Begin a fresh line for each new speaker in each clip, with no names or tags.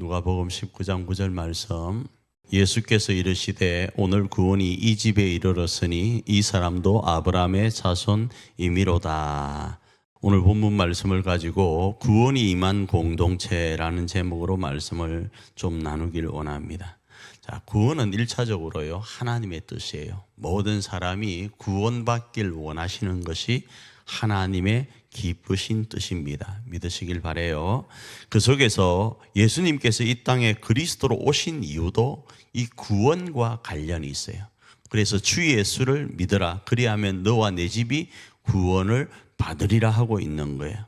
누가복음 19장 9절 말씀 예수께서 이르시되 오늘 구원이 이 집에 이르렀으니 이 사람도 아브라함의 자손이미로다. 오늘 본문 말씀을 가지고 구원이 임한 공동체라는 제목으로 말씀을 좀 나누길 원합니다. 자, 구원은 일차적으로요 하나님의 뜻이에요. 모든 사람이 구원받길 원하시는 것이 하나님의 기쁘신 뜻입니다. 믿으시길 바래요. 그 속에서 예수님께서 이 땅에 그리스도로 오신 이유도 이 구원과 관련이 있어요. 그래서 주 예수를 믿어라. 그리하면 너와 내 집이 구원을 받으리라 하고 있는 거예요.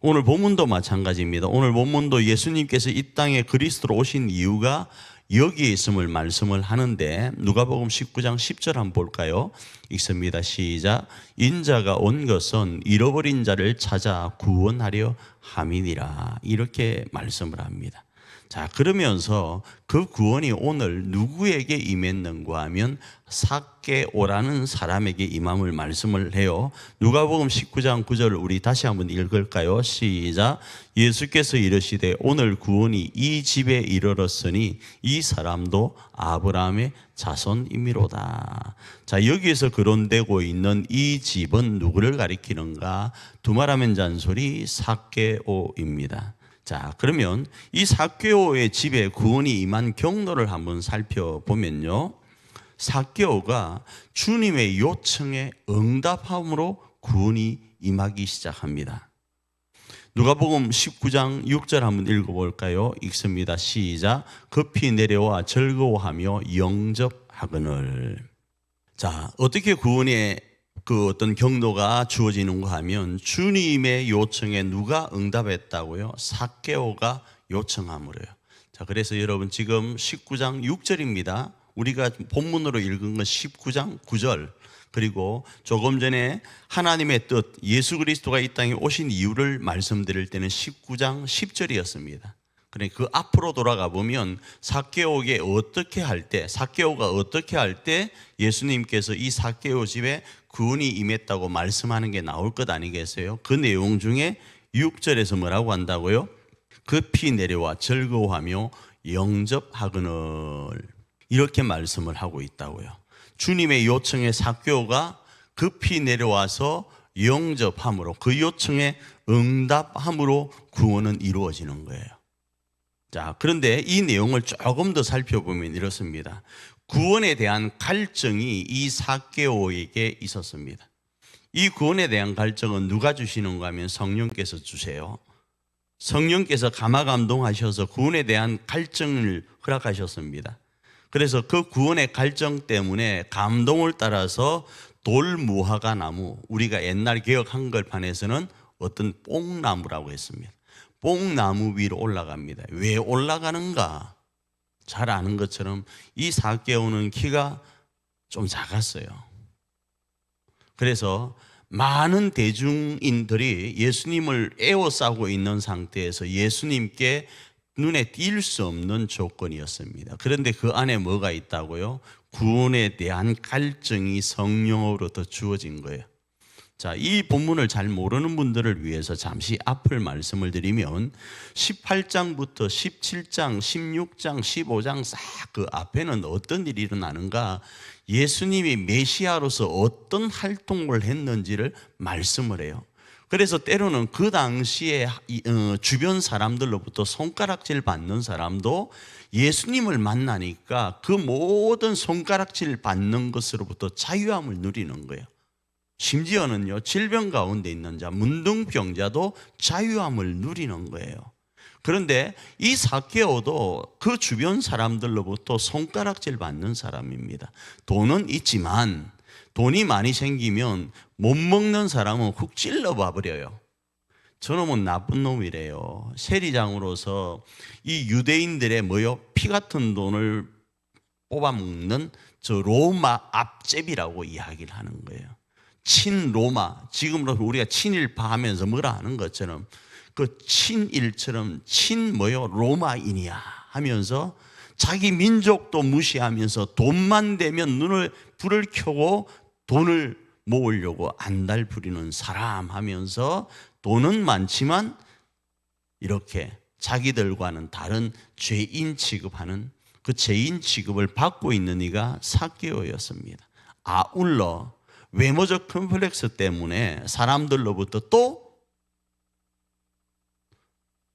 오늘 본문도 마찬가지입니다. 오늘 본문도 예수님께서 이 땅에 그리스도로 오신 이유가 여기에 있음을 말씀을 하는데 누가복음 19장 10절 한번 볼까요? 읽습니다. 시작. 인자가 온 것은 잃어버린 자를 찾아 구원하려 함이니라. 이렇게 말씀을 합니다. 자, 그러면서 그 구원이 오늘 누구에게 임했는가 하면 사개오라는 사람에게 임함을 말씀을 해요. 누가복음 19장 9절을 우리 다시 한번 읽을까요? 시작. 예수께서 이르시되 오늘 구원이 이 집에 이르렀으니 이 사람도 아브라함의 자손이미로다. 자, 여기에서 거론되고 있는 이 집은 누구를 가리키는가? 두말하면 잔소리 사개오입니다. 자, 그러면 이 사개오의 집에 구원이 임한 경로를 한번 살펴보면요. 사개오가 주님의 요청에 응답함으로 구원이 임하기 시작합니다. 누가복음 19장 6절 한번 읽어볼까요? 읽습니다. 시작. 급히 내려와 즐거워하며 영접하거늘. 자, 어떻게 구원의 그 어떤 경로가 주어지는가 하면 주님의 요청에 누가 응답했다고요? 사개오가 요청함으로요. 자, 그래서 여러분 지금 19장 6절입니다. 우리가 본문으로 읽은 건 19장 9절. 그리고 조금 전에 하나님의 뜻, 예수 그리스도가 이 땅에 오신 이유를 말씀드릴 때는 19장 10절이었습니다. 그래 그 앞으로 돌아가 보면 사개오게 어떻게 할 때, 사개오가 어떻게 할 때 예수님께서 이 사개오 집에 구원이 임했다고 말씀하는 게 나올 것 아니겠어요? 그 내용 중에 6절에서 뭐라고 한다고요? 급히 내려와 즐거워하며 영접하거늘 이렇게 말씀을 하고 있다고요. 주님의 요청에 사교가 급히 내려와서 영접함으로 그 요청에 응답함으로 구원은 이루어지는 거예요. 자, 그런데 이 내용을 조금 더 살펴보면 이렇습니다. 구원에 대한 갈증이 이 사개오에게 있었습니다. 이 구원에 대한 갈증은 누가 주시는가 하면 성령께서 주세요. 성령께서 감화 감동하셔서 구원에 대한 갈증을 허락하셨습니다. 그래서 그 구원의 갈증 때문에 감동을 따라서 돌무화과 나무, 우리가 옛날 개혁 한글판에서는 어떤 뽕나무라고 했습니다. 뽕나무 위로 올라갑니다. 왜 올라가는가? 잘 아는 것처럼 이 사개오는 키가 좀 작았어요. 그래서 많은 대중인들이 예수님을 에워싸고 있는 상태에서 예수님께 눈에 띌 수 없는 조건이었습니다. 그런데 그 안에 뭐가 있다고요? 구원에 대한 갈증이 성령으로부터 주어진 거예요. 자, 이 본문을 잘 모르는 분들을 위해서 잠시 앞을 말씀을 드리면 18장부터 17장, 16장, 15장 싹 그 앞에는 어떤 일이 일어나는가? 예수님이 메시아로서 어떤 활동을 했는지를 말씀을 해요. 그래서 때로는 그 당시에 어, 주변 사람들로부터 손가락질 받는 사람도 예수님을 만나니까 그 모든 손가락질 받는 것으로부터 자유함을 누리는 거예요. 심지어는요, 질병 가운데 있는 자, 문둥병자도 자유함을 누리는 거예요. 그런데 이 사케오도 그 주변 사람들로부터 손가락질 받는 사람입니다. 돈은 있지만 돈이 많이 생기면 못 먹는 사람은 훅 찔러 봐 버려요. 저놈은 나쁜 놈이래요. 세리장으로서 이 유대인들의 뭐요? 피 같은 돈을 뽑아먹는 저 로마 앞잽이라고 이야기를 하는 거예요. 친로마, 지금으로 우리가 친일파 하면서 뭐라 하는 것처럼 그 친일처럼 친 뭐요? 로마인이야 하면서 자기 민족도 무시하면서 돈만 되면 눈을 불을 켜고 돈을 모으려고 안달 부리는 사람 하면서 돈은 많지만 이렇게 자기들과는 다른 죄인 취급하는 그 죄인 취급을 받고 있는 이가 사개오였습니다. 아울러 외모적 컴플렉스 때문에 사람들로부터 또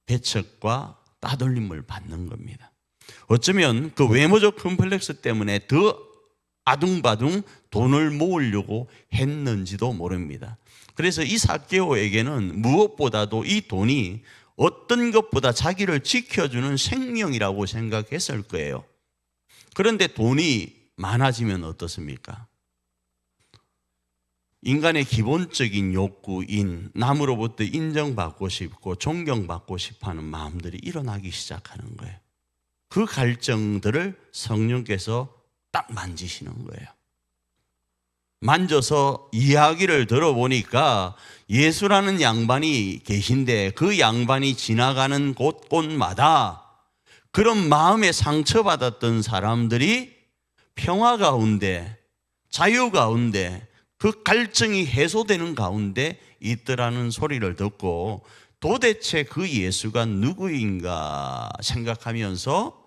배척과 따돌림을 받는 겁니다. 어쩌면 그 외모적 컴플렉스 때문에 더 아둥바둥 돈을 모으려고 했는지도 모릅니다. 그래서 이 사개오에게는 무엇보다도 이 돈이 어떤 것보다 자기를 지켜주는 생명이라고 생각했을 거예요. 그런데 돈이 많아지면 어떻습니까? 인간의 기본적인 욕구인 남으로부터 인정받고 싶고 존경받고 싶어 하는 마음들이 일어나기 시작하는 거예요. 그 갈증들을 성령께서 딱 만지시는 거예요. 만져서 이야기를 들어보니까 예수라는 양반이 계신데 그 양반이 지나가는 곳곳마다 그런 마음에 상처받았던 사람들이 평화 가운데 자유 가운데 그 갈증이 해소되는 가운데 있더라는 소리를 듣고 도대체 그 예수가 누구인가 생각하면서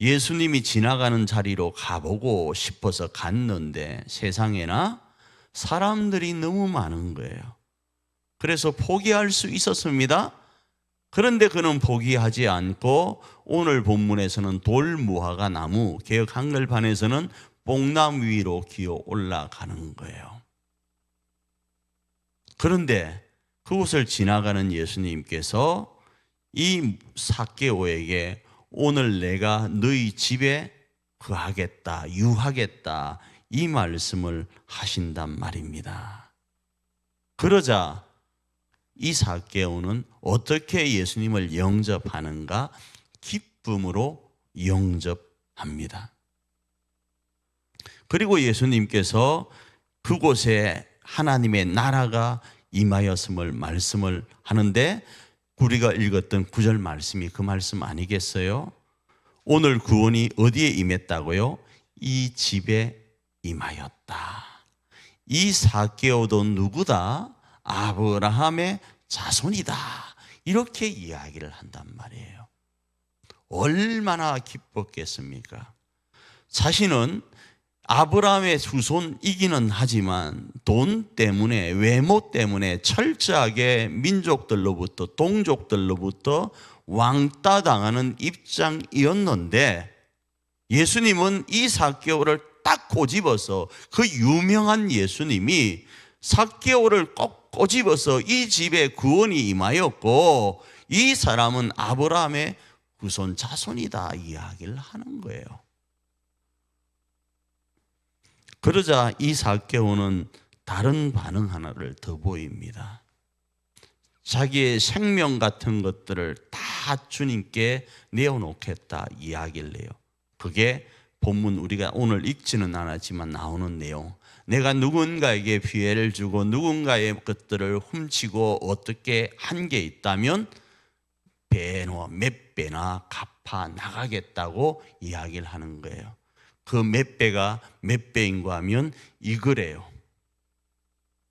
예수님이 지나가는 자리로 가보고 싶어서 갔는데 세상에나 사람들이 너무 많은 거예요. 그래서 포기할 수 있었습니다. 그런데 그는 포기하지 않고 오늘 본문에서는 돌무화과 나무, 개혁 한글판에서는 뽕나무 위로 기어 올라가는 거예요. 그런데 그곳을 지나가는 예수님께서 이 사개오에게 오늘 내가 너희 집에 거하겠다, 유하겠다 이 말씀을 하신단 말입니다. 그러자 이 사개오는 어떻게 예수님을 영접하는가 기쁨으로 영접합니다. 그리고 예수님께서 그곳에 하나님의 나라가 임하였음을 말씀을 하는데 우리가 읽었던 구절 말씀이 그 말씀 아니겠어요? 오늘 구원이 어디에 임했다고요? 이 집에 임하였다. 이 사개오도 누구다? 아브라함의 자손이다. 이렇게 이야기를 한단 말이에요. 얼마나 기뻤겠습니까? 자신은 아브라함의 후손이기는 하지만 돈 때문에 외모 때문에 철저하게 민족들로부터 동족들로부터 왕따 당하는 입장이었는데 예수님은 이 사개오를 딱 꼬집어서 그 유명한 예수님이 사개오를 꼭 꼬집어서 이 집에 구원이 임하였고 이 사람은 아브라함의 후손 자손이다 이야기를 하는 거예요. 그러자 이 사개오는 다른 반응 하나를 더 보입니다. 자기의 생명 같은 것들을 다 주님께 내어놓겠다 이야기를 해요. 그게 본문 우리가 오늘 읽지는 않았지만 나오는 내용. 내가 누군가에게 피해를 주고 누군가의 것들을 훔치고 어떻게 한 게 있다면 배나 몇 배나 갚아 나가겠다고 이야기를 하는 거예요. 그 몇 배가 몇 배인가 하면 이거래요.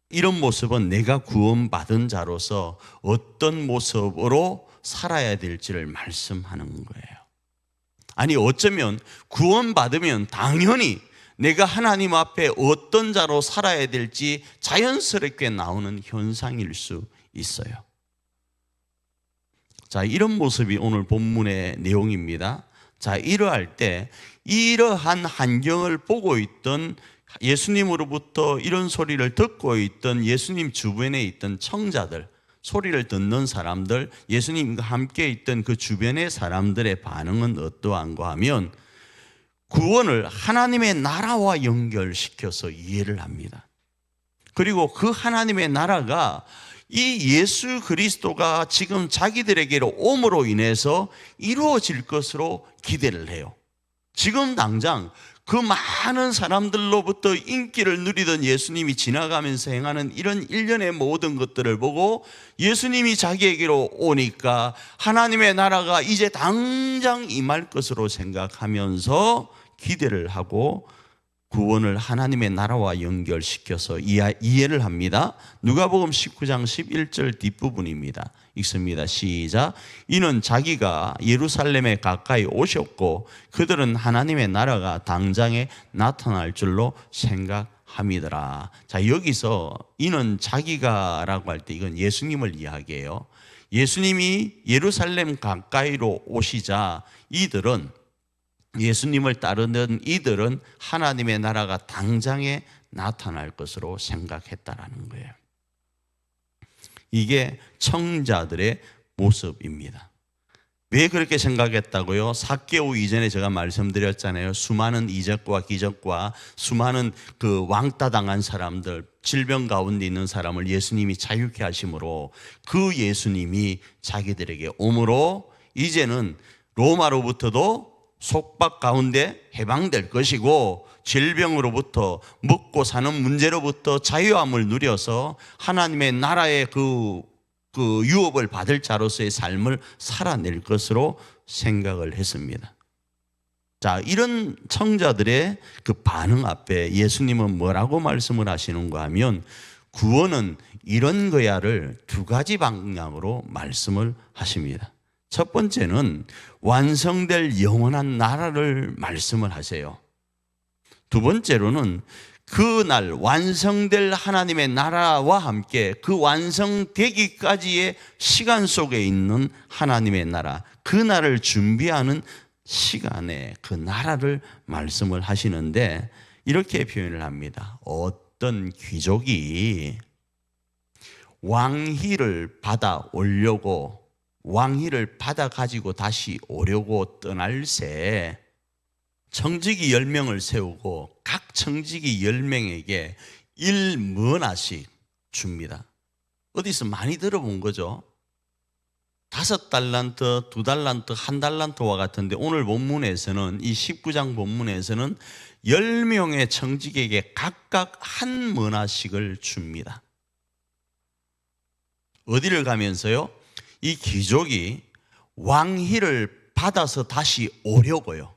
이런 모습은 내가 구원받은 자로서 어떤 모습으로 살아야 될지를 말씀하는 거예요. 아니, 어쩌면 구원받으면 당연히 내가 하나님 앞에 어떤 자로 살아야 될지 자연스럽게 나오는 현상일 수 있어요. 자, 이런 모습이 오늘 본문의 내용입니다. 자, 이러할 때 이러한 환경을 보고 있던 예수님으로부터 이런 소리를 듣고 있던 예수님 주변에 있던 청자들, 소리를 듣는 사람들, 예수님과 함께 있던 그 주변의 사람들의 반응은 어떠한가 하면 구원을 하나님의 나라와 연결시켜서 이해를 합니다. 그리고 그 하나님의 나라가 이 예수 그리스도가 지금 자기들에게로 옴으로 인해서 이루어질 것으로 기대를 해요. 지금 당장 그 많은 사람들로부터 인기를 누리던 예수님이 지나가면서 행하는 이런 일련의 모든 것들을 보고 예수님이 자기에게로 오니까 하나님의 나라가 이제 당장 임할 것으로 생각하면서 기대를 하고 구원을 하나님의 나라와 연결시켜서 이해를 합니다. 누가복음 19장 11절 뒷부분입니다. 읽습니다. 시작. 이는 자기가 예루살렘에 가까이 오셨고 그들은 하나님의 나라가 당장에 나타날 줄로 생각함이더라. 자, 여기서 이는 자기가라고 할 때 이건 예수님을 이야기해요. 예수님이 예루살렘 가까이로 오시자 이들은 예수님을 따르는 이들은 하나님의 나라가 당장에 나타날 것으로 생각했다라는 거예요. 이게 청자들의 모습입니다. 왜 그렇게 생각했다고요? 사개오 이전에 제가 말씀드렸잖아요. 수많은 이적과 기적과 수많은 그 왕따 당한 사람들, 질병 가운데 있는 사람을 예수님이 자유케 하심으로 그 예수님이 자기들에게 오므로 이제는 로마로부터도 속박 가운데 해방될 것이고 질병으로부터 먹고 사는 문제로부터 자유함을 누려서 하나님의 나라의 그, 그 유업을 받을 자로서의 삶을 살아낼 것으로 생각을 했습니다. 자, 이런 청자들의 그 반응 앞에 예수님은 뭐라고 말씀을 하시는가 하면 구원은 이런 거야를 두 가지 방향으로 말씀을 하십니다. 첫 번째는 완성될 영원한 나라를 말씀을 하세요. 두 번째로는 그날 완성될 하나님의 나라와 함께 그 완성되기까지의 시간 속에 있는 하나님의 나라, 그 날을 준비하는 시간에 그 나라를 말씀을 하시는데 이렇게 표현을 합니다. 어떤 귀족이 왕위를 받아 오려고 왕위를 받아 가지고 다시 오려고 떠날 새 청지기 10명을 세우고 각 청지기 10명에게 1문화씩 줍니다. 어디서 많이 들어본 거죠? 다섯 달란트, 두 달란트, 한 달란트와 같은데 오늘 본문에서는 이 19장 본문에서는 10명의 청직에게 각각 한 문화씩을 줍니다. 어디를 가면서요? 이 귀족이 왕위를 받아서 다시 오려고요.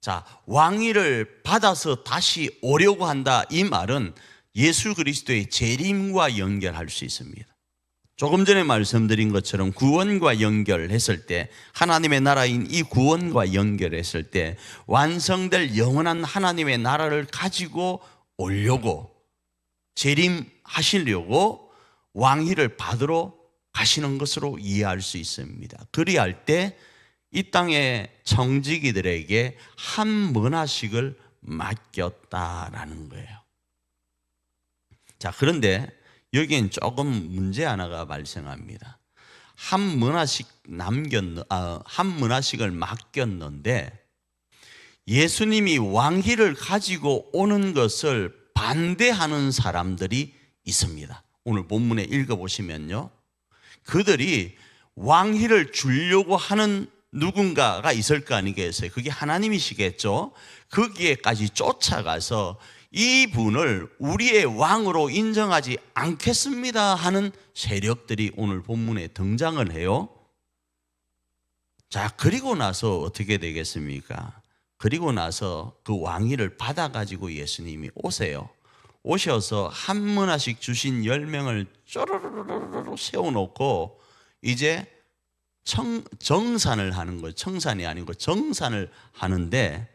자, 왕위를 받아서 다시 오려고 한다. 이 말은 예수 그리스도의 재림과 연결할 수 있습니다. 조금 전에 말씀드린 것처럼 구원과 연결했을 때 하나님의 나라인 이 구원과 연결했을 때 완성될 영원한 하나님의 나라를 가지고 오려고 재림하시려고 왕위를 받으러 가시는 것으로 이해할 수 있습니다. 그리할 때 이 땅의 청지기들에게 한 문화씩을 맡겼다라는 거예요. 자, 그런데 여기엔 조금 문제 하나가 발생합니다. 한 문화씩 남겼, 아, 한 문화씩을 맡겼는데 예수님이 왕기를 가지고 오는 것을 반대하는 사람들이 있습니다. 오늘 본문에 읽어보시면요. 그들이 왕위를 주려고 하는 누군가가 있을 거 아니겠어요? 그게 하나님이시겠죠? 거기에까지 쫓아가서 이분을 우리의 왕으로 인정하지 않겠습니다 하는 세력들이 오늘 본문에 등장을 해요. 자, 그리고 나서 어떻게 되겠습니까? 그리고 나서 그 왕위를 받아가지고 예수님이 오세요. 오셔서 한 문화씩 주신 열 명을 쪼르르르르 세워놓고 이제 청, 정산을 하는 거 청산이 아니고 정산을 하는데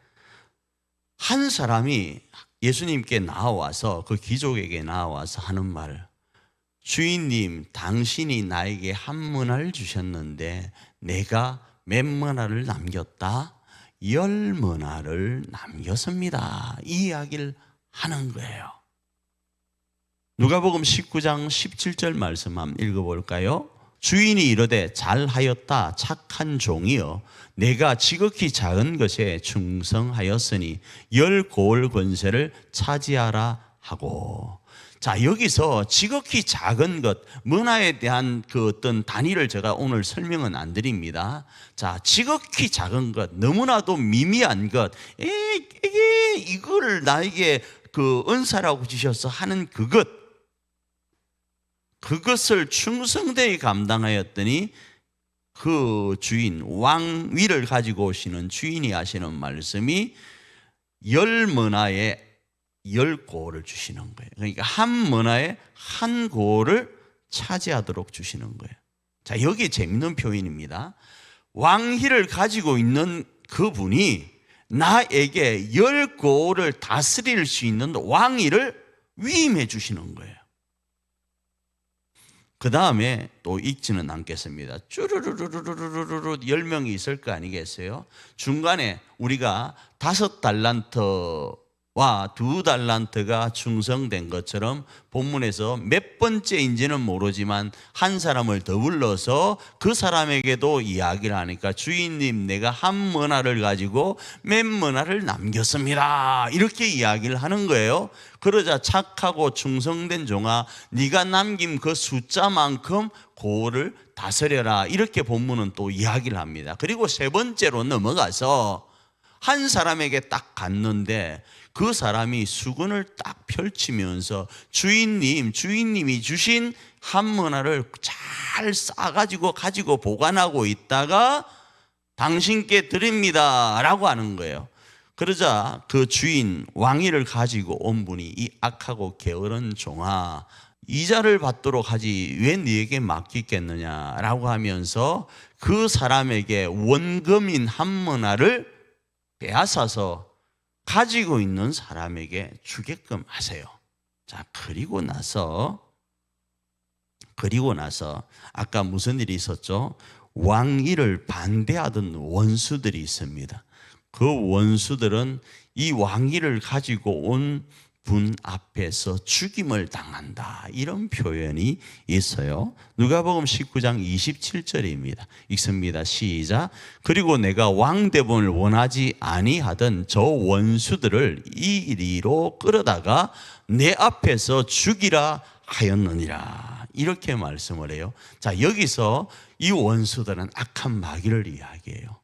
한 사람이 예수님께 나와서 그 귀족에게 나와서 하는 말 주인님 당신이 나에게 한 문화를 주셨는데 내가 몇 문화를 남겼다? 열 문화를 남겼습니다. 이 이야기를 하는 거예요. 누가복음 19장 17절 말씀 한번 읽어볼까요? 주인이 이르되 잘하였다 착한 종이여 내가 지극히 작은 것에 충성하였으니 열 고을 권세를 차지하라 하고 자 여기서 지극히 작은 것 문화에 대한 그 어떤 단위를 제가 오늘 설명은 안 드립니다. 자 지극히 작은 것 너무나도 미미한 것 이게 이거를 나에게 그 은사라고 주셔서 하는 그것 그것을 충성되이 감당하였더니 그 주인 왕위를 가지고 오시는 주인이 하시는 말씀이 열 문화에 열 고를 주시는 거예요. 그러니까 한 문화에 한 고를 차지하도록 주시는 거예요. 자, 여기 재밌는 표현입니다. 왕위를 가지고 있는 그분이 나에게 열 고를 다스릴 수 있는 왕위를 위임해 주시는 거예요. 그 다음에 또 읽지는 않겠습니다. 쭈르르르르르르르 열 명이 있을 거 아니겠어요? 중간에 우리가 다섯 달란트 와두 달란트가 충성된 것처럼 본문에서 몇 번째인지는 모르지만 한 사람을 더 불러서 그 사람에게도 이야기를 하니까 주인님 내가 한 문화를 가지고 몇 문화를 남겼습니다. 이렇게 이야기를 하는 거예요. 그러자 착하고 충성된 종아 네가 남긴 그 숫자만큼 고를 다스려라. 이렇게 본문은 또 이야기를 합니다. 그리고 세 번째로 넘어가서 한 사람에게 딱 갔는데 그 사람이 수건을 딱 펼치면서 주인님, 주인님이 주신 한문화를 잘 싸가지고 가지고 보관하고 있다가 당신께 드립니다. 라고 하는 거예요. 그러자 그 주인, 왕위를 가지고 온 분이 이 악하고 게으른 종아, 이자를 받도록 하지 왜 네게 맡기겠느냐라고 하면서 그 사람에게 원금인 한문화를 빼앗아서 가지고 있는 사람에게 주게끔 하세요. 자, 그리고 나서 그리고 나서 아까 무슨 일이 있었죠? 왕위를 반대하던 원수들이 있습니다. 그 원수들은 이 왕위를 가지고 온 분 앞에서 죽임을 당한다. 이런 표현이 있어요. 누가복음 19장 27절입니다. 읽습니다. 시작. 그리고 내가 왕대본을 원하지 아니하던 저 원수들을 이리로 끌어다가 내 앞에서 죽이라 하였느니라. 이렇게 말씀을 해요. 자, 여기서 이 원수들은 악한 마귀를 이야기해요.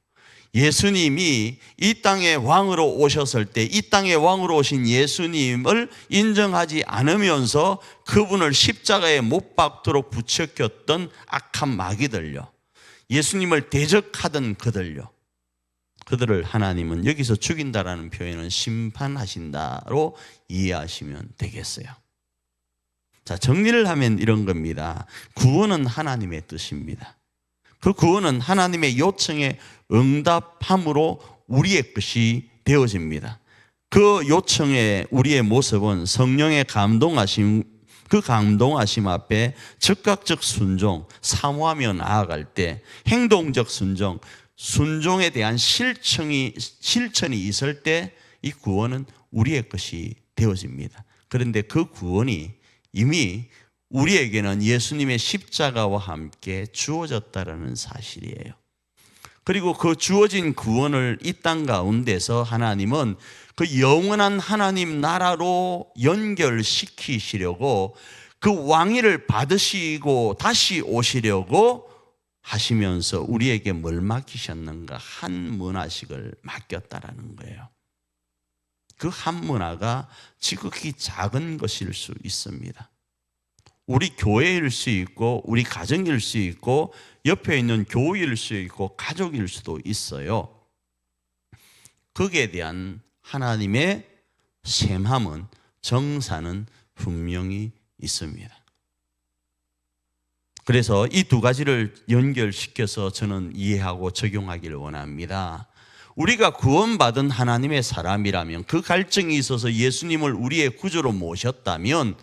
예수님이 이 땅에 왕으로 오셨을 때 이 땅에 왕으로 오신 예수님을 인정하지 않으면서 그분을 십자가에 못 박도록 붙여겼던 악한 마귀들요. 예수님을 대적하던 그들요. 그들을 하나님은 여기서 죽인다라는 표현은 심판하신다로 이해하시면 되겠어요. 자, 정리를 하면 이런 겁니다. 구원은 하나님의 뜻입니다. 그 구원은 하나님의 요청에 응답함으로 우리의 것이 되어집니다. 그 요청의 우리의 모습은 성령의 감동하심 그 감동하심 앞에 즉각적 순종, 사모하며 나아갈 때 행동적 순종, 순종에 대한 실천이 실천이 있을 때 이 구원은 우리의 것이 되어집니다. 그런데 그 구원이 이미 우리에게는 예수님의 십자가와 함께 주어졌다라는 사실이에요. 그리고 그 주어진 구원을 이 땅 가운데서 하나님은 그 영원한 하나님 나라로 연결시키시려고 그 왕위를 받으시고 다시 오시려고 하시면서 우리에게 뭘 맡기셨는가? 한 문화식을 맡겼다라는 거예요. 그 한 문화가 지극히 작은 것일 수 있습니다. 우리 교회일 수 있고 우리 가정일 수 있고 옆에 있는 교회일 수 있고 가족일 수도 있어요. 거기에 대한 하나님의 셈함은 정사는 분명히 있습니다. 그래서 이 두 가지를 연결시켜서 저는 이해하고 적용하기를 원합니다. 우리가 구원받은 하나님의 사람이라면 그 갈증이 있어서 예수님을 우리의 구주로 모셨다면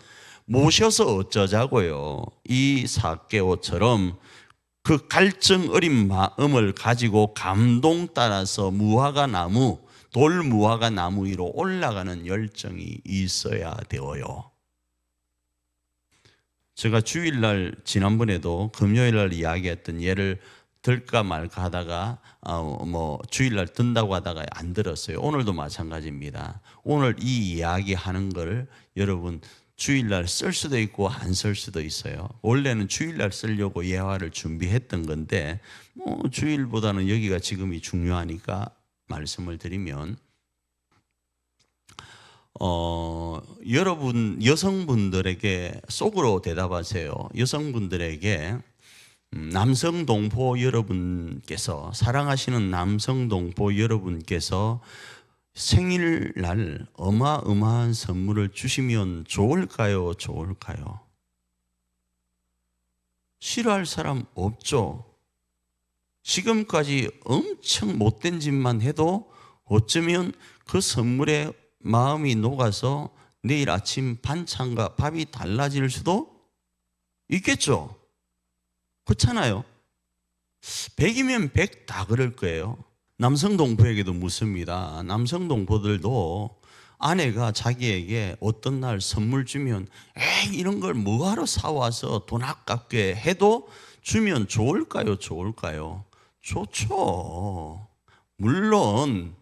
모셔서 어쩌자고요. 이 사개오처럼 그 갈증 어린 마음을 가지고 감동 따라서 무화과 나무, 돌 무화과 나무 위로 올라가는 열정이 있어야 되어요. 제가 주일날 지난번에도 금요일날 이야기했던 예를 들까 말까 하다가 어, 뭐 주일날 든다고 하다가 안 들었어요. 오늘도 마찬가지입니다. 오늘 이 이야기 하는 걸 여러분 주일날 쓸 수도 있고 안 쓸 수도 있어요. 원래는 주일날 쓰려고 예화를 준비했던 건데 뭐 주일보다는 여기가 지금이 중요하니까 말씀을 드리면 어, 여러분 여성분들에게 속으로 대답하세요. 여성분들에게 음, 남성 동포 여러분께서 사랑하시는 남성 동포 여러분께서 생일날 어마어마한 선물을 주시면 좋을까요? 좋을까요? 싫어할 사람 없죠. 지금까지 엄청 못된 짓만 해도 어쩌면 그 선물에 마음이 녹아서 내일 아침 반찬과 밥이 달라질 수도 있겠죠. 그렇잖아요. 백이면 백다 그럴 거예요. 남성 동포에게도 묻습니다. 남성 동포들도 아내가 자기에게 어떤 날 선물 주면 에이 이런 걸 뭐하러 사와서 돈 아깝게 해도 주면 좋을까요? 좋을까요? 좋죠. 물론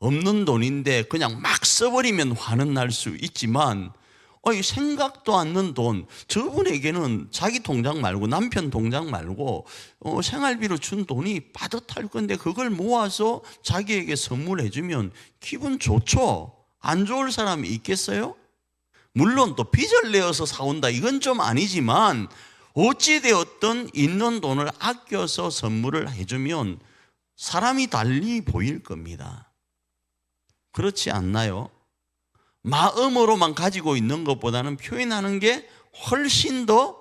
없는 돈인데 그냥 막 써버리면 화는 날 수 있지만 어이 생각도 않는 돈 저분에게는 자기 통장 말고 남편 통장 말고 어, 생활비로 준 돈이 빠듯할 건데 그걸 모아서 자기에게 선물해 주면 기분 좋죠. 안 좋을 사람이 있겠어요? 물론 또 빚을 내어서 사온다 이건 좀 아니지만 어찌 되었든 있는 돈을 아껴서 선물을 해주면 사람이 달리 보일 겁니다. 그렇지 않나요? 마음으로만 가지고 있는 것보다는 표현하는 게 훨씬 더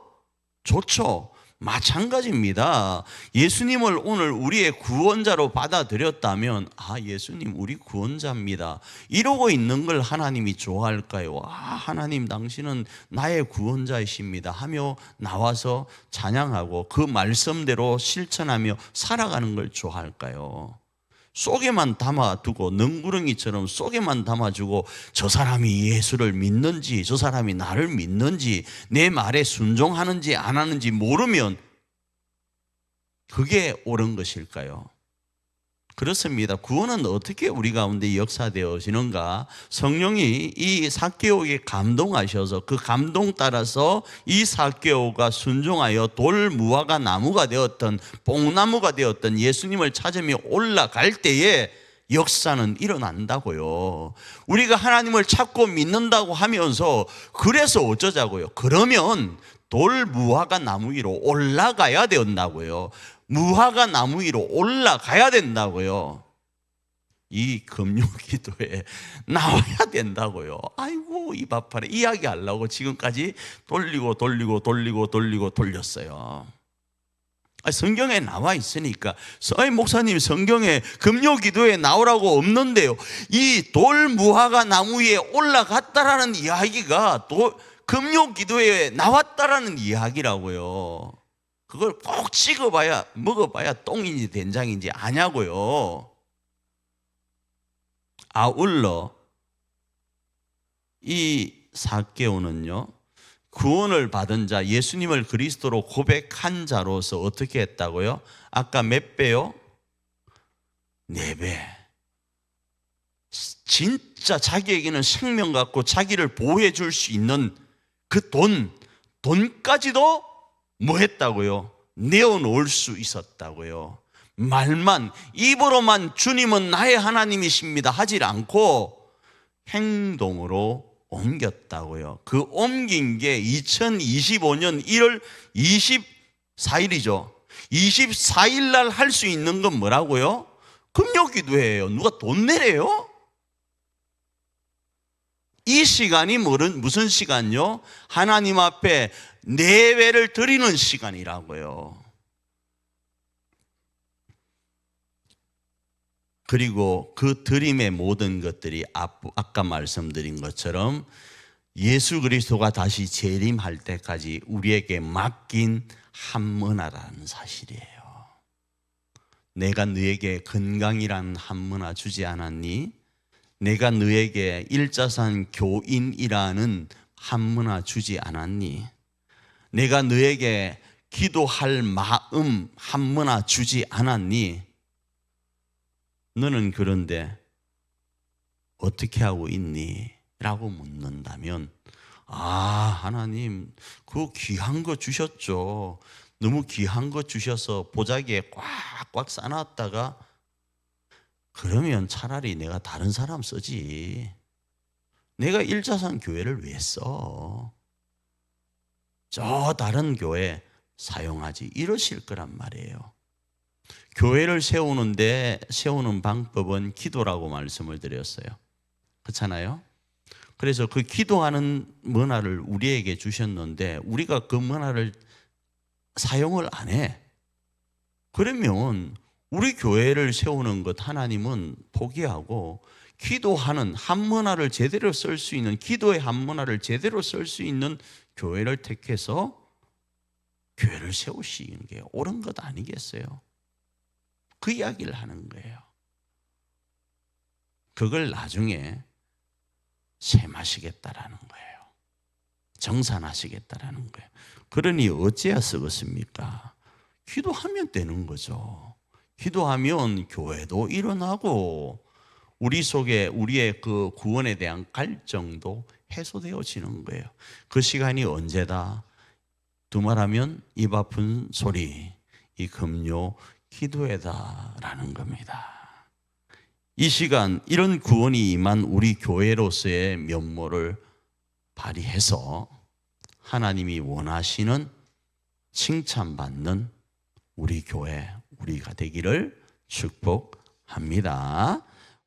좋죠. 마찬가지입니다. 예수님을 오늘 우리의 구원자로 받아들였다면, 아, 예수님, 우리 구원자입니다. 이러고 있는 걸 하나님이 좋아할까요? 아, 하나님, 당신은 나의 구원자이십니다. 하며 나와서 찬양하고 그 말씀대로 실천하며 살아가는 걸 좋아할까요? 속에만 담아두고 능구렁이처럼 속에만 담아주고 저 사람이 예수를 믿는지 저 사람이 나를 믿는지 내 말에 순종하는지 안 하는지 모르면 그게 옳은 것일까요? 그렇습니다. 구원은 어떻게 우리 가운데 역사되어지는가? 성령이 이 사개오에게 감동하셔서 그 감동 따라서 이 사개오가 순종하여 돌 무화과 나무가 되었던 뽕나무가 되었던 예수님을 찾으며 올라갈 때에 역사는 일어난다고요. 우리가 하나님을 찾고 믿는다고 하면서 그래서 어쩌자고요. 그러면 돌 무화과 나무 위로 올라가야 된다고요. 무화과 나무 위로 올라가야 된다고요. 이 금요 기도에 나와야 된다고요. 아이고, 이 바파래. 이야기 하려고 지금까지 돌리고 돌리고 돌리고 돌리고 돌렸어요. 아, 성경에 나와 있으니까. 서희 목사님 성경에 금요 기도에 나오라고 없는데요. 이 돌 무화과 나무 위에 올라갔다라는 이야기가 도, 금요 기도에 나왔다라는 이야기라고요. 그걸 꼭 찍어봐야 먹어봐야 똥인지 된장인지 아냐고요. 아울러 이 사개오는요 구원을 받은 자 예수님을 그리스도로 고백한 자로서 어떻게 했다고요? 아까 몇 배요? 네 배. 진짜 자기에게는 생명 같고 자기를 보호해 줄 수 있는 그 돈, 돈까지도 뭐 했다고요? 내어놓을 수 있었다고요. 말만, 입으로만 주님은 나의 하나님이십니다 하질 않고 행동으로 옮겼다고요. 그 옮긴 게 2025년 1월 24일이죠. 24일 날 할 수 있는 건 뭐라고요? 금요 기도예요. 누가 돈 내래요? 이 시간이 무슨 시간요? 하나님 앞에 내외를 드리는 시간이라고요. 그리고 그 드림의 모든 것들이 아까 말씀드린 것처럼 예수 그리스도가 다시 재림할 때까지 우리에게 맡긴 한문화라는 사실이에요. 내가 너에게 건강이란 한문화 주지 않았니? 내가 너에게 일자산 교인이라는 한문화 주지 않았니? 내가 너에게 기도할 마음 한문화 주지 않았니? 너는 그런데 어떻게 하고 있니? 라고 묻는다면, 아, 하나님, 그 귀한 거 주셨죠. 너무 귀한 거 주셔서 보자기에 꽉꽉 싸놨다가, 그러면 차라리 내가 다른 사람 쓰지. 내가 일자산 교회를 왜 써? 저 다른 교회 사용하지. 이러실 거란 말이에요. 교회를 세우는데 세우는 방법은 기도라고 말씀을 드렸어요. 그렇잖아요? 그래서 그 기도하는 문화를 우리에게 주셨는데 우리가 그 문화를 사용을 안 해. 그러면 우리 교회를 세우는 것 하나님은 포기하고 기도하는 한문화를 제대로 쓸 수 있는 기도의 한문화를 제대로 쓸 수 있는 교회를 택해서 교회를 세우시는 게 옳은 것 아니겠어요? 그 이야기를 하는 거예요. 그걸 나중에 셈하시겠다라는 거예요. 정산하시겠다라는 거예요. 그러니 어찌야 쓰겠습니까? 기도하면 되는 거죠. 기도하면 교회도 일어나고 우리 속에 우리의 그 구원에 대한 갈증도 해소되어지는 거예요. 그 시간이 언제다? 두말하면 입 아픈 소리, 이 금요 기도회다라는 겁니다. 이 시간 이런 구원이 임한 우리 교회로서의 면모를 발휘해서 하나님이 원하시는 칭찬받는 우리 교회 우리가 되기를 축복합니다.